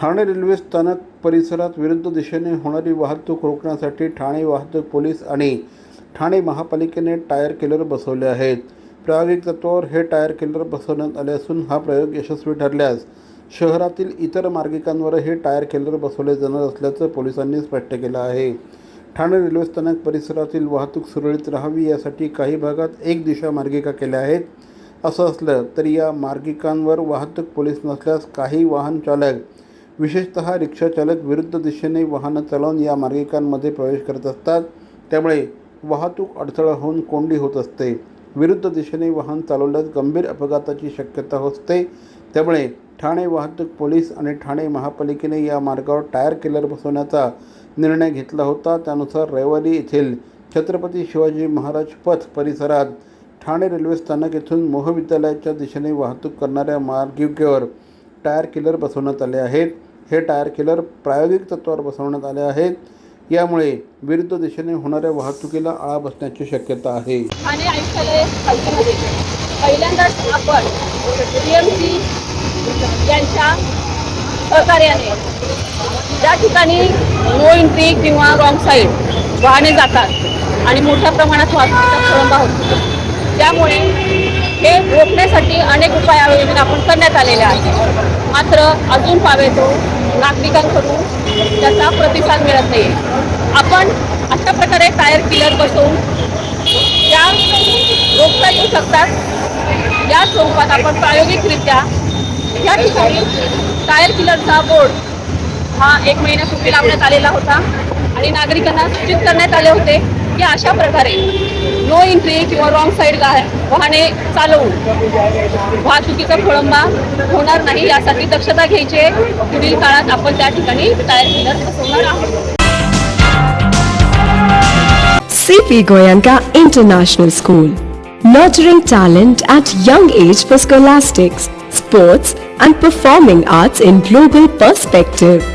Thane railway स्थानक परिसरात विरुद्ध दिशेने होणारी वाहतूक रोखण्यासाठी ठाणे वाहतूक पोलीस आणि ठाणे महापालिकेने टायर किलर बसवले आहेत. प्रायोगिक तत्वावर हे टायर किलर बसवण्यात आले असून हा प्रयोग यशस्वी ठरल्यास शहरातील इतर मार्गिकांवर हे टायर किलर बसवले जाणार असल्याचं पोलिसांनी स्पष्ट केलं आहे. ठाणे रेल्वे स्थानक परिसरातील वाहतूक सुरळीत राहावी यासाठी काही भागात एक दिशा मार्गिका केल्या आहेत. असं असलं तरी या मार्गिकांवर वाहतूक पोलीस नसल्यास काही वाहन चालक विशेषतः रिक्षाचालक विरुद्ध दिशेने वाहनं चालवून या मार्गिकांमध्ये प्रवेश करत असतात. त्यामुळे वाहतूक अडथळा होऊन कोंडी होत असते. विरुद्ध दिशेने वाहन चालवल्यास गंभीर अपघाताची शक्यता असते. त्यामुळे ठाणे वाहतूक पोलीस आणि ठाणे महापालिकेने या मार्गावर टायर किलर बसवण्याचा निर्णय घेतला होता. त्यानुसार रविवारी येथील छत्रपती शिवाजी महाराज पथ परिसरात ठाणे रेल्वे स्थानक येथून मोहविद्यालयाच्या दिशेने वाहतूक करणाऱ्या मार्गिकेवर टायर किलर बसवण्यात आले आहेत. हे टायर किलर प्रायोगिक तत्वावर बसवण्यात आले आहेत. यामुळे विरुद्ध दिशेने होणाऱ्या वाहतुकीला आळा बसण्याची शक्यता आहे. ठाणे आयुक्तालय पहिल्यांदाच आपण डी एम सी यांच्या सहकार्याने ज्या ठिकाणी नो एंट्री किंवा रॉंग साईड वाहने जातात आणि मोठ्या प्रमाणात वाहतुकीचा खोळंबा होतो. त्यामुळे हे रोखण्यासाठी अनेक उपाययोजना आपण करण्यात आलेल्या आहेत. मात्र अजून पावे तो नागरिकांकडून त्याचा प्रतिसाद मिळत नाही. आपण अशा प्रकारे टायर किलर बसवून त्या रोखता येऊ शकतात. या स्वरूपात आपण प्रायोगिकरित्या या ठिकाणी टायर किलरचा बोर्ड हा एक महिन्यापूर्वी लावण्यात आलेला होता आणि नागरिकांना सूचित करण्यात आले होते की अशा प्रकारे नो एंट्री किंवा रॉंग साईड वाहने चालवून वाहतुकीचा खोळंबा होणार नाही यासाठी दक्षता घ्यायची आहे. पुढील काळात आपण त्या ठिकाणी टायर किलर बसवणार आहोत CP Goyanka International School. Nurturing talent at young age for scholastics, sports, and performing arts in global perspective.